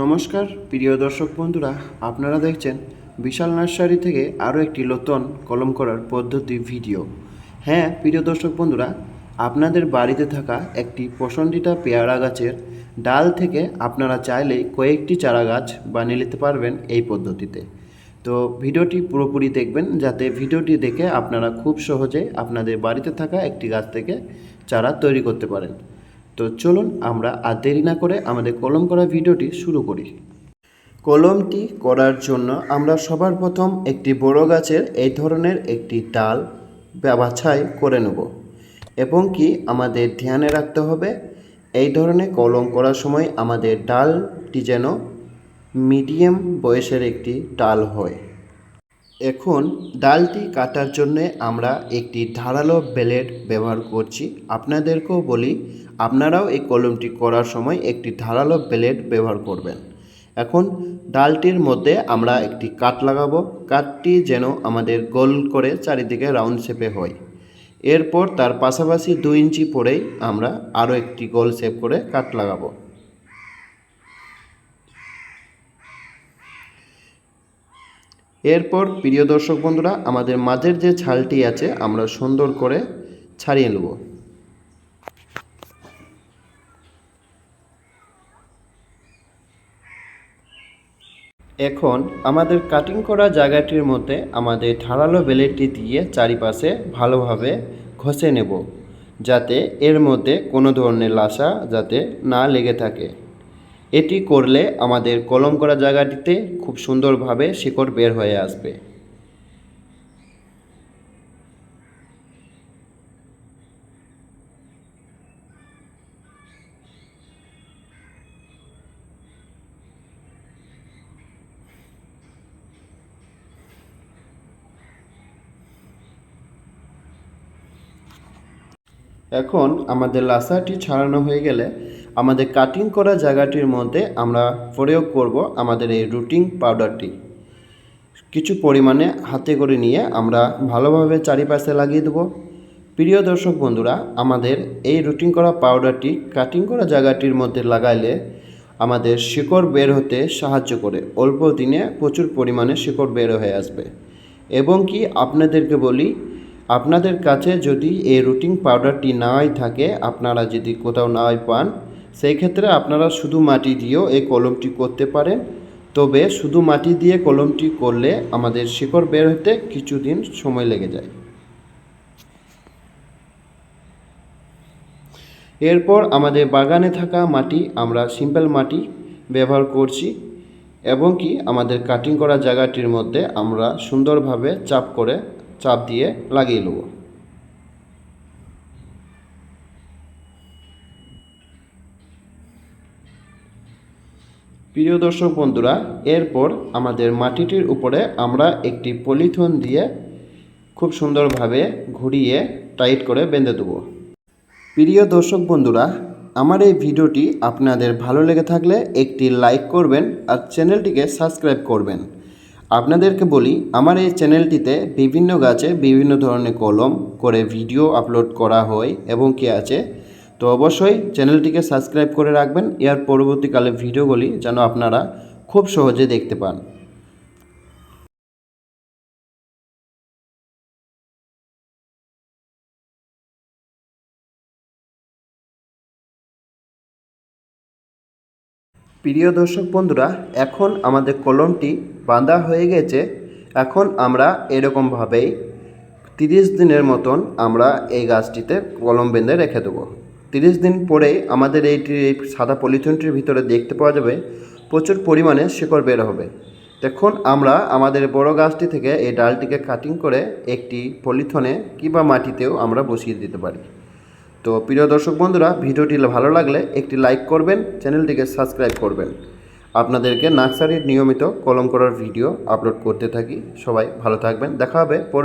নমস্কার, প্রিয় দর্শক বন্ধুরা, আপনারা দেখছেন বিশাল নার্সারি থেকে আরও একটি নতুন কলম করার পদ্ধতি ভিডিও। হ্যাঁ প্রিয় দর্শক বন্ধুরা, আপনাদের বাড়িতে থাকা একটি পসন্দিতা পেয়ারা গাছের ডাল থেকে আপনারা চাইলেই কয়েকটি চারা গাছ বানিয়ে নিতে পারবেন এই পদ্ধতিতে। তো ভিডিওটি পুরোপুরি দেখবেন, যাতে ভিডিওটি দেখে আপনারা খুব সহজে আপনাদের বাড়িতে থাকা একটি গাছ থেকে চারা তৈরি করতে পারেন। তো চলুন আমরা আর দেরি না করে আমাদের কলম করা ভিডিওটি শুরু করি। কলমটি করার জন্য আমরা সবার প্রথম একটি বড় গাছের এই ধরনের একটি ডাল বাছাই করে নেব এবং কি আমাদের ধ্যানে রাখতে হবে, এই ধরনের কলম করার সময় আমাদের ডালটি যেন মিডিয়াম বয়সের একটি ডাল হয়। এখন ডালটি কাটার জন্য আমরা একটি ধারালো ব্লেড ব্যবহার করছি। আপনাদেরকেও বলি আপনারাও এই কলমটি করার সময় একটি ধারালো ব্লেড ব্যবহার করবেন। এখন ডালটির মধ্যে আমরা একটি কাট লাগাবো। কাটটি যেন আমাদের গোল করে চারিদিকে রাউন্ড শেপে হয়। এরপর তার পাশাপাশি দুই ইঞ্চি পরেই আমরা আরও একটি গোল শেপ করে কাট লাগাবো। এরপর প্রিয় দর্শক বন্ধুরা, আমাদের মাঝের যে ছালটি আছে, আমরা সুন্দর করে ছাড়িয়ে নেব। এখন আমাদের কাটিং করা জায়গাটির মধ্যে আমাদের ধারালো বেলেটটি দিয়ে চারিপাশে ভালোভাবে ঘষে নেব, যাতে এর মধ্যে কোনো ধরনের লাশা যাতে না লেগে থাকে। এটি করলে আমাদের কলম করা জায়গাটিতে খুব সুন্দরভাবে শিকড় বের হয়ে আসবে। এখন আমাদের লাসাটি ছাড়ানো হয়ে গেলে আমাদের কাটিং করা জায়গাটির মধ্যে আমরা প্রয়োগ করব আমাদের এই রুটিং পাউডারটি কিছু পরিমাণে হাতে করে নিয়ে আমরা ভালোভাবে চারিপাশে লাগিয়ে দেবো। প্রিয় দর্শক বন্ধুরা, আমাদের এই রুটিং করা পাউডারটি কাটিং করা জায়গাটির মধ্যে লাগাইলে আমাদের শিকড় বের হতে সাহায্য করে। অল্প দিনে প্রচুর পরিমাণে শিকড় বের হয়ে আসবে। এবং কি আপনাদেরকে বলি আপনাদের কাছে যদি এই রুটিং পাউডারটি নাই থাকে, আপনারা যদি কোথাও নাই পান সেই ক্ষেত্রে আপনারা শুধু মাটি দিয়েও এই কলমটি করতে পারেন। তবে শুধু মাটি দিয়ে কলমটি করলে আমাদের শিকড় বের হতে কিছুদিন সময় লেগে যায়। এরপর আমাদের বাগানে থাকা মাটি, আমরা সিম্পল মাটি ব্যবহার করছি এবং কি আমাদের কাটিং করা জায়গাটির মধ্যে আমরা সুন্দরভাবে চাপ করে চাপ দিয়ে লাগিয়ে নেব। প্রিয় দর্শক বন্ধুরা, এরপর আমাদের মাটিটির উপরে আমরা একটি পলিথন দিয়ে খুব সুন্দরভাবে ঘুরিয়ে টাইট করে বেঁধে দেবো। প্রিয় দর্শক বন্ধুরা, আমার এই ভিডিওটি আপনাদের ভালো লেগে থাকলে একটি লাইক করবেন আর চ্যানেলটিকে সাবস্ক্রাইব করবেন। আপনাদেরকে বলি, আমার এই চ্যানেলটিতে বিভিন্ন গাছে বিভিন্ন ধরনের কলম করে ভিডিও আপলোড করা হয় এবং কি আছে। তো অবশ্যই চ্যানেলটিকে সাবস্ক্রাইব করে রাখবেন, এর পরবর্তীকালে ভিডিওগুলি যেন আপনারা খুব সহজে দেখতে পান। প্রিয় দর্শক বন্ধুরা, এখন আমাদের কলমটি বাঁধা হয়ে গেছে। এখন আমরা এরকমভাবেই তিরিশ দিনের মতন আমরা এই গাছটিতে কলম বেঁধে রেখে দেবো। তিরিশ দিন পরেই আমাদের এই সাদা পলিথিনটির ভিতরে দেখতে পাওয়া যাবে, প্রচুর পরিমাণে শিকড় বের হবে। দেখুন, আমরা আমাদের বড় গাছটি থেকে এই ডালটিকে কাটিং করে একটি পলিথনে কিংবা মাটিতেও আমরা বসিয়ে দিতে পারি। তো প্রিয় দর্শক বন্ধুরা, ভিডিওটি ভালো লাগলে একটি লাইক করবেন, চ্যানেলটিকে সাবস্ক্রাইব করবেন। আপনাদেরকে নার্সারির নিয়মিত কলম করার ভিডিও আপলোড করতে থাকি। সবাই ভালো থাকবেন। দেখা হবে পরে